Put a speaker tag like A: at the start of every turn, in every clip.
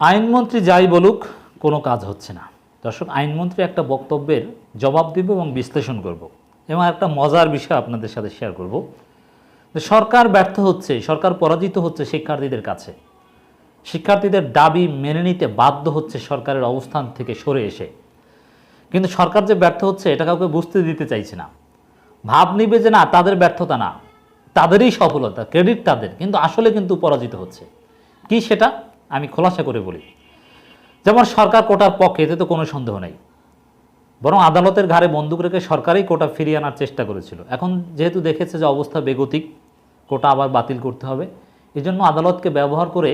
A: আইনমন্ত্রী যাই বলুক, কোনো কাজ হচ্ছে না। দর্শক, আইনমন্ত্রী একটা বক্তব্যের জবাব দিব এবং বিশ্লেষণ করব। এবং একটা মজার বিষয় আপনাদের সাথে শেয়ার করব। সরকার ব্যর্থ হচ্ছে, সরকার পরাজিত হচ্ছে শিক্ষার্থীদের কাছে। শিক্ষার্থীদের দাবি মেনে নিতে বাধ্য হচ্ছে সরকারের অবস্থান থেকে সরে এসে। কিন্তু সরকার যে ব্যর্থ হচ্ছে, এটা কাউকে বুঝতে দিতে চাইছে না। ভাব নিবে যে না, তাদের ব্যর্থতা না। তাদেরই সফলতা ক্রেডিট তাদের, কিন্তু আসলে কিন্তু পরাজিত হচ্ছে। কি সেটা? আমি খোলাসা করে বলি, যেমন সরকার কোটার পক্ষে, এতে তো কোনো সন্দেহ নেই। বরং আদালতের ঘাড়ে বন্দুক রেখে সরকারই কোটা ফিরিয়ে আনার চেষ্টা করেছিল। এখন যেহেতু দেখেছে যে অবস্থা বেগতিক, কোটা আবার বাতিল করতে হবে এই জন্য আদালতকে ব্যবহার করে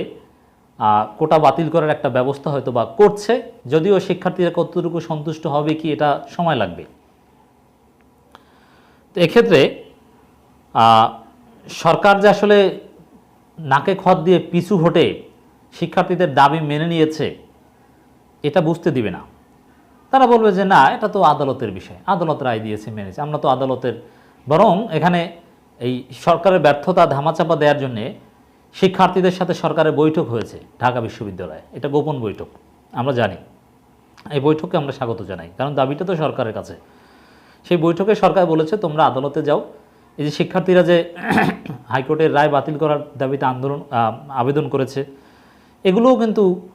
A: কোটা বাতিল করার একটা ব্যবস্থা হয়তো বা করছে, যদিও শিক্ষার্থীরা কতটুকু সন্তুষ্ট হবে কি, এটা সময় লাগবে। তো এক্ষেত্রে সরকার যে আসলে নাকে খত দিয়ে পিছু হটে শিক্ষার্থীদের দাবি মেনে নিয়েছে, এটা বুঝতে দিবে না। তারা বলবে যে, না, এটা তো আদালতের বিষয়। আদালত রায় দিয়েছে, মেনেছে। আমরা তো আদালতের বরং এখানে এই সরকারের ব্যর্থতা ধামাচাপা দেওয়ার জন্যে শিক্ষার্থীদের সাথে সরকারের বৈঠক হয়েছে ঢাকা বিশ্ববিদ্যালয়ে। এটা গোপন বৈঠক, আমরা জানি। এই বৈঠকে আমরা স্বাগত জানাই, কারণ দাবিটা তো সরকারের কাছে। সেই বৈঠকে সরকার বলেছে, তোমরা আদালতে যাও। এই যে শিক্ষার্থীরা যে হাইকোর্টের রায় বাতিল করার দাবিতে আন্দোলন আবেদন করেছে এগুলোও কিন্তু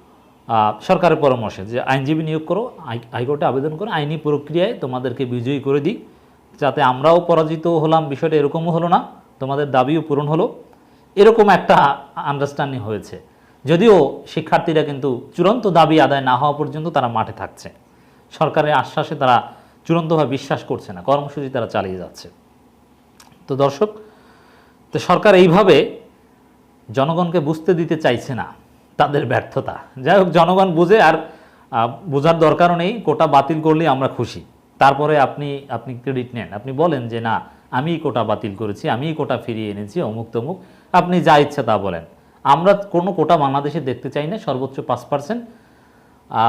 A: সরকারের পরামর্শে যে আইনজীবী নিয়োগ করো, হাই- হাইকোর্টে আবেদন করো, আইনি প্রক্রিয়ায় তোমাদেরকে বিজয়ী করে দিই। যাতে আমরাও পরাজিত হলাম, বিষয়টা এরকমও হলো না, তোমাদের দাবিও পূরণ হলো। এরকম একটা আন্ডারস্ট্যান্ডিং হয়েছে। যদিও শিক্ষার্থীরা কিন্তু চূড়ান্ত দাবি আদায় না হওয়া পর্যন্ত তারা মাঠে থাকছে। সরকারের আশ্বাসে তারা চূড়ান্তভাবে বিশ্বাস করছে না, কর্মসূচি তারা চালিয়ে যাচ্ছে। তো দর্শক, তো সরকার এইভাবে জনগণকে বুঝতে দিতে চাইছে না। তাদের ব্যর্থতা। যাই হোক, জনগণ বুঝে আর বোঝার দরকারও নেই, কোটা বাতিল করলে আমরা খুশি। তারপরে আপনি আপনি ক্রেডিট নেন। আপনি বলেন যে, না, আমি কোটা বাতিল করেছি, আমি কোটা ফিরিয়ে এনেছি, অমুক তমুক। আপনি যা ইচ্ছা তা বলেন। আমরা কোনো কোটা বাংলাদেশে দেখতে চাই না, সর্বোচ্চ পাঁচ পার্সেন্ট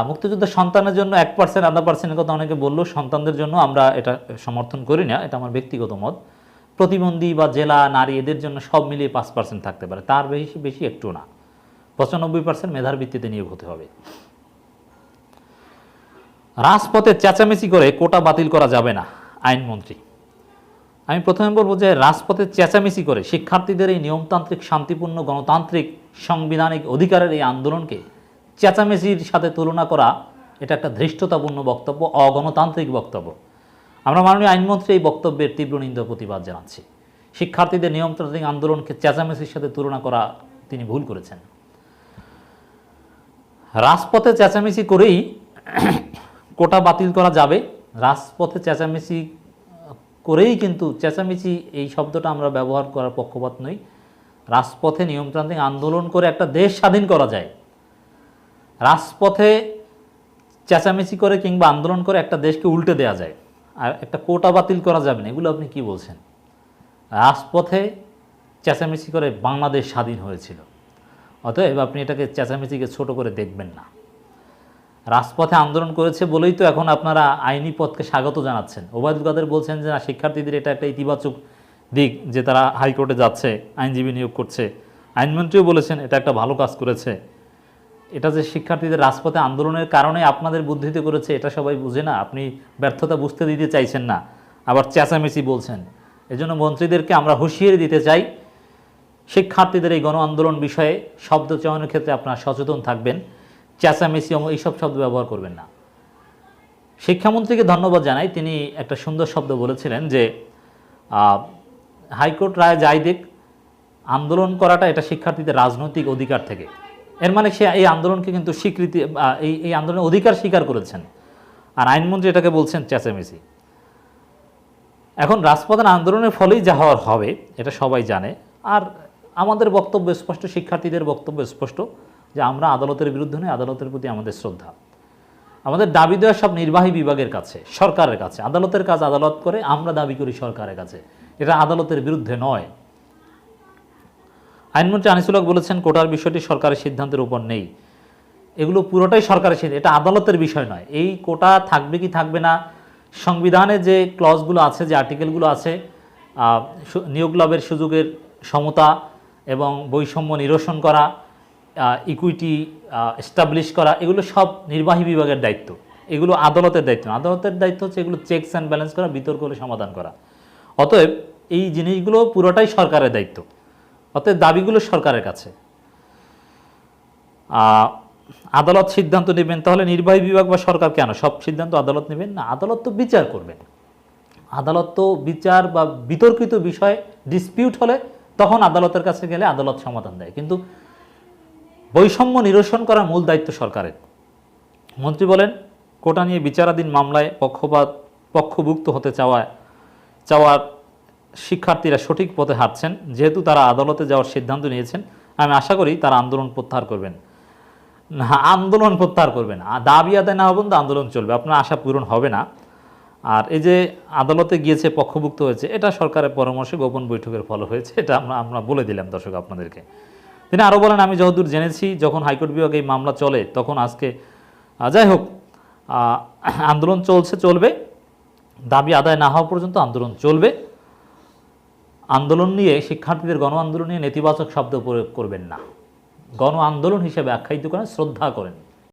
A: মুক্তিযুদ্ধের সন্তানের জন্য এক পার্সেন্ট আধা পার্সেন্টের কথা অনেকে বলল, সন্তানদের জন্য আমরা এটা সমর্থন করি না, এটা আমার ব্যক্তিগত মত। প্রতিবন্ধী বা জেলা, নারী, এদের জন্য সব মিলিয়ে পাঁচ পার্সেন্ট থাকতে পারে, তার বেশি বেশি একটু না। পঁচানব্বই পার্সেন্ট মেধার ভিত্তিতে নিয়োগ হতে হবে। রাজপথে চেঁচামেচি করে কোটা বাতিল করা যাবে না, আইনমন্ত্রী। আমি প্রথমে বলব যে রাজপথে চেঁচামেচি করে শিক্ষার্থীদের এই নিয়মতান্ত্রিক, শান্তিপূর্ণ গণতান্ত্রিক, সাংবিধানিক অধিকারের এই আন্দোলনকে চেঁচামেচির সাথে তুলনা করা, এটা একটা ধৃষ্টতাপূর্ণ বক্তব্য, অগণতান্ত্রিক বক্তব্য। আমরা মাননীয় আইনমন্ত্রী এই বক্তব্যের তীব্র নিন্দা প্রতিবাদ জানাচ্ছি। শিক্ষার্থীদের নিয়মতান্ত্রিক আন্দোলনকে চেঁচামেচির সাথে তুলনা করা তিনি ভুল করেছেন। রাজপথে চেঁচামেচি করেই কোটা বাতিল করা যাবে। রাজপথে চেঁচামেচি, করেই কিন্তু চেঁচামেচি এই শব্দটা আমরা ব্যবহার করার পক্ষপাত নই। রাজপথে নিয়মতান্ত্রিক আন্দোলন করে একটা দেশ স্বাধীন করা যায়। রাজপথে চেঁচামেচি করে কিংবা আন্দোলন করে একটা দেশকে উল্টে দেওয়া যায়। আর একটা কোটা বাতিল করা যাবে না, এগুলো আপনি কি বলছেন? রাজপথে চেঁচামেচি করে বাংলাদেশ স্বাধীন হয়েছিল। অতএব আপনি এটাকে চেঁচামেচিকে ছোট করে দেখবেন না। রাজপথে আন্দোলন করেছে বলেই তো এখন আপনারা আইনি পথকে স্বাগত জানাচ্ছেন। ওবায়দুল কাদের বলছেন যে, না, শিক্ষার্থীদের এটা একটা ইতিবাচক দিক যে তারা হাইকোর্টে যাচ্ছে, আইনজীবী নিয়োগ করছে। আইনমন্ত্রীও বলেছেন, এটা একটা ভালো কাজ করেছে। এটা যে শিক্ষার্থীদের রাজপথে আন্দোলনের কারণে আপনাদের বুদ্ধিতে করেছে, এটা সবাই বুঝে না। আপনি ব্যর্থতা বুঝতে দিতে চাইছেন না। আবার চেঁচামেচি বলছেন। এজন্য মন্ত্রীদেরকে আমরা হুঁশিয়ারি দিতে চাই শিক্ষার্থীদের এই গণ আন্দোলন বিষয়ে শব্দ চয়নের ক্ষেত্রে আপনারা সচেতন থাকবেন। চেঁচামেচি এবং এইসব শব্দ ব্যবহার করবেন না। শিক্ষামন্ত্রীকে ধন্যবাদ জানাই। তিনি একটা সুন্দর শব্দ বলেছিলেন যে হাইকোর্ট রায় যাই দিক, আন্দোলন করাটা এটা শিক্ষার্থীদের রাজনৈতিক অধিকার থেকে। এর মানে সে এই আন্দোলনকে কিন্তু স্বীকৃতি এই এই আন্দোলনের অধিকার স্বীকার করেছেন। আর আইনমন্ত্রী এটাকে বলছেন চেঁচামেচি। এখন রাজপথের আন্দোলনের ফলেই যা হওয়ার হবে, এটা সবাই জানে। আর আমাদের বক্তব্য স্পষ্ট, শিক্ষার্থীদের বক্তব্য স্পষ্ট যে আমরা আদালতের বিরুদ্ধে নই, আদালতের প্রতি আমাদের শ্রদ্ধা। আমাদের দাবি দেওয়া সব নির্বাহী বিভাগের কাছে, সরকারের কাছে। আদালতের কাজ আদালত করে, আমরা দাবি করি সরকারের কাছে। এটা আদালতের বিরুদ্ধে নয়। আইনমন্ত্রী আনিসুল হক বলেছেন, কোটার বিষয়টি সরকারের সিদ্ধান্তের উপর নেই। এগুলো পুরোটাই সরকারের সিদ্ধান্ত, এটা আদালতের বিষয় নয়। এই কোটা থাকবে কি থাকবে না, সংবিধানে যে ক্লজগুলো আছে, যে আর্টিকেলগুলো আছে নিয়োগ লাভের সুযোগের সমতা এবং বৈষম্য নিরসন করা ইকুইটি এস্টাবলিশ করা, এগুলো সব নির্বাহী বিভাগের দায়িত্ব। এগুলো আদালতের দায়িত্ব। আদালতের দায়িত্ব হচ্ছে এগুলো চেকস অ্যান্ড ব্যালেন্স করা, বিতর্ক হলে সমাধান করা। অতএব এই জিনিসগুলো পুরোটাই সরকারের দায়িত্ব। অতএব দাবিগুলো সরকারের কাছে। আদালত সিদ্ধান্ত নেবেন, তাহলে নির্বাহী বিভাগ বা সরকার কেন? সব সিদ্ধান্ত আদালত নেবেন না? আদালত তো বিচার করবেন। আদালত তো বিচার বা বিতর্কিত বিষয় ডিসপিউট হলে তখন আদালতের কাছে গেলে আদালত সমাধান দেয়। কিন্তু বৈষম্য নিরসন করার মূল দায়িত্ব সরকারের। মন্ত্রী বলেন, কোটা নিয়ে বিচারাধীন মামলায় পক্ষপাত, পক্ষভুক্ত হতে চাওয়ায় চাওয়ার শিক্ষার্থীরা সঠিক পথে হাঁটছেন। যেহেতু তারা আদালতে যাওয়ার সিদ্ধান্ত নিয়েছেন, আমি আশা করি তারা আন্দোলন প্রত্যাহার করবেন। না, আন্দোলন প্রত্যাহার করবেন দাবি আদায় না হবেন তো আন্দোলন চলবে। আপনার আশা পূরণ হবে না। আর এই যে আদালতে গিয়েছে, পক্ষভুক্ত হয়েছে, এটা সরকারের পরামর্শে গোপন বৈঠকের ফল হয়েছে, এটা আমরা আমরা বলে দিলাম দর্শক আপনাদেরকে। তিনি আরও বলেন, আমি যতদূর জেনেছি, যখন হাইকোর্ট বিভাগে এই মামলা চলে, তখন আজকে যাই হোক আন্দোলন চলছে, চলবে। দাবি আদায় না হওয়া পর্যন্ত আন্দোলন চলবে। আন্দোলন নিয়ে শিক্ষার্থীদের গণ আন্দোলন নিয়ে নেতিবাচক শব্দ প্রয়োগ করবেন না। গণ আন্দোলন হিসেবে আখ্যায়িত করেন, শ্রদ্ধা করেন।